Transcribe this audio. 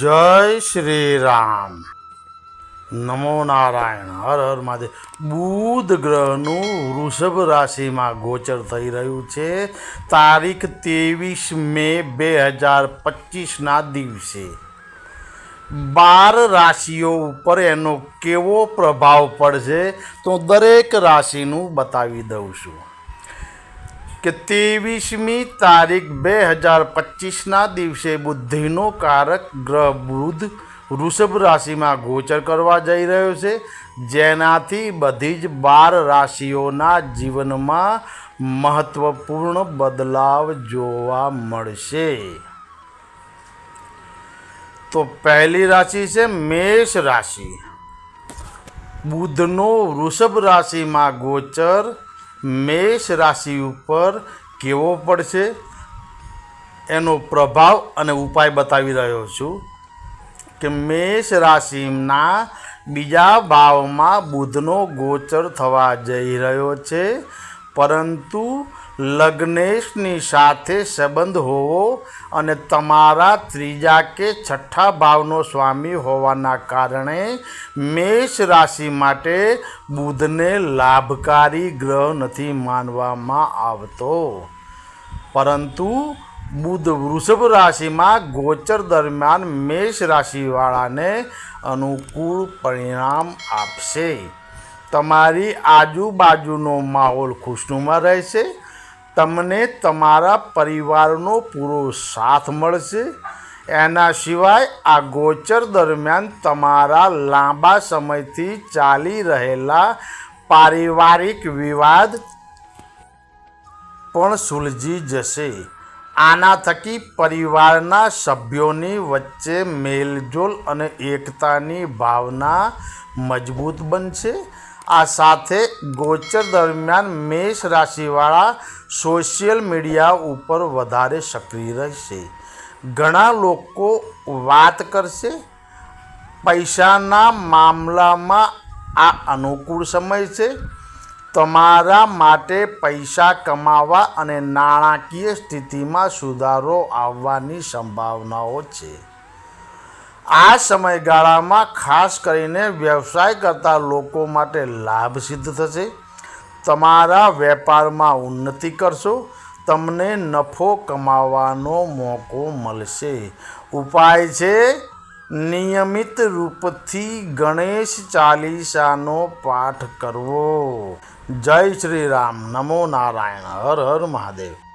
જય શ્રી રામ નમો નારાયણ. હર હર મહાદેવ. બુધ ગ્રહનું વૃષભ રાશિમાં ગોચર થઈ રહ્યું છે. તારીખ ત્રેવીસ મે બે હજાર પચીસના દિવસે. બાર રાશિઓ ઉપર એનો કેવો પ્રભાવ પડશે તો દરેક રાશિનું બતાવી દઉં છું. કે ત્રેવીસમી તારીખ બે હજાર પચીસના દિવસે બુદ્ધિનો કારક ગ્રહ બુધ વૃષભ રાશિમાં ગોચર કરવા જઈ રહ્યો છે. જેનાથી બધી જ બાર રાશિઓના જીવનમાં મહત્વપૂર્ણ બદલાવ જોવા મળશે. તો પહેલી રાશિ છે મેષ રાશિ. બુધનો વૃષભ રાશિમાં ગોચર મેષ રાશિ ઉપર કેવો પડશે એનો પ્રભાવ અને ઉપાય બતાવી રહ્યો છું કે મેષ રાશિના બીજા ભાવમાં બુધનો ગોચર થવા જઈ રહ્યો છે. પરંતુ લગ્નેશની સાથે સંબંધ હોવો અને તમારા ત્રીજા કે છઠ્ઠા ભાવનો સ્વામી હોવાના કારણે મેષ રાશિ માટે બુધને લાભકારી ગ્રહ નથી માનવામાં આવતો. પરંતુ બુધ વૃષભ રાશિમાં ગોચર દરમિયાન મેષ રાશિવાળાને અનુકૂળ પરિણામ આપશે. તમારી આજુબાજુનો માહોલ ખુશનુમા રહેશે. તમને તમારા પરિવારનો પૂરો સાથ મળશે. એના સિવાય આ ગોચર દરમિયાન તમારા લાંબા સમયથી ચાલી રહેલા પારિવારિક વિવાદ પણ સુલઝી જશે. આના થકી પરિવારના સભ્યોની વચ્ચે મેલજોલ અને એકતાની ભાવના મજબૂત બનશે. આ સાથે ગોચર દરમિયાન મેષ રાશિવાળા સોશિયલ મીડિયા ઉપર વધારે સક્રિય રહેશે. ઘણા લોકો વાત કરશે, પૈસાના મામલામાં આ અનુકૂળ સમય છે. તમારા માટે પૈસા કમાવા અને નાણાકીય સ્થિતિમાં સુધારો આવવાની સંભાવનાઓ છે. આ સમયગાળામાં ખાસ કરીને વ્યવસાય કરતા લોકો માટે લાભ સિદ્ધ થશે. તમારા વેપારમાં ઉન્નતિ કરશો. તમને નફો કમાવાનો મોકો મળશે. ઉપાય છે નિયમિત રૂપથી ગણેશ ચાલીસાનો પાઠ કરવો. જય શ્રી રામ. નમો નારાયણ. હર હર મહાદેવ.